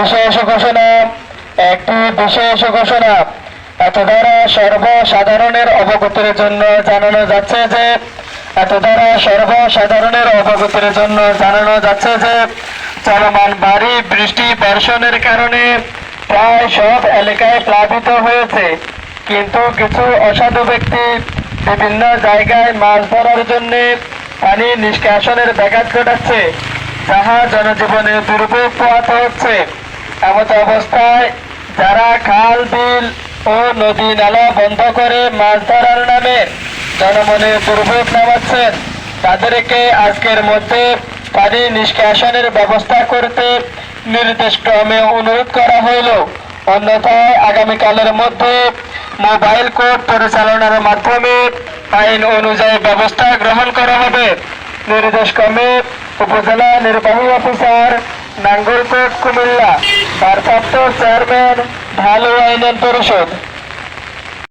বিশেষ ঘোষণা। একটি বিশেষ ঘোষণা। এত দ্বারা সর্বসাধারণের অবগতির জন্য জানানো যাচ্ছে যে এত দ্বারা সর্বসাধারণের অবগতির জন্য জানানো যাচ্ছে যে, চলমান ভারী বৃষ্টি বর্ষণের কারণে প্রায় সব এলাকায় প্লাবিত হয়েছে। কিন্তু কিছু অসাধু ব্যক্তি বিভিন্ন জায়গায় মাছ ধরার জন্য পানি নিষ্কাশনের ব্যাঘাত ঘটাচ্ছে, যাহা জনজীবনে দুর্ভোগ পোহাতে হচ্ছে। এমত অবস্থায় যারা খাল, বিল ও নদী নালা বন্ধ করে মাছ ধরার নামে জনমনে দুর্ভোগ নামাচ্ছেন, তাদেরকে আজকের মধ্যে পানি নিষ্কাশনের ব্যবস্থা করতে নির্দেশ ক্রমে অনুরোধ করা হইল। অন্যথায় আগামীকালের মধ্যে মোবাইল কোর্ট পরিচালনার মাধ্যমে আইন অনুযায়ী ব্যবস্থা গ্রহণ করা হবে। নির্দেশ ক্রমে উপজেলা নির্বাহী অফিসার নাঙ্গলকোট কুমিল্লা। ভারপ্রাপ্ত চেয়ারম্যান ঢালু আইন পরিষদ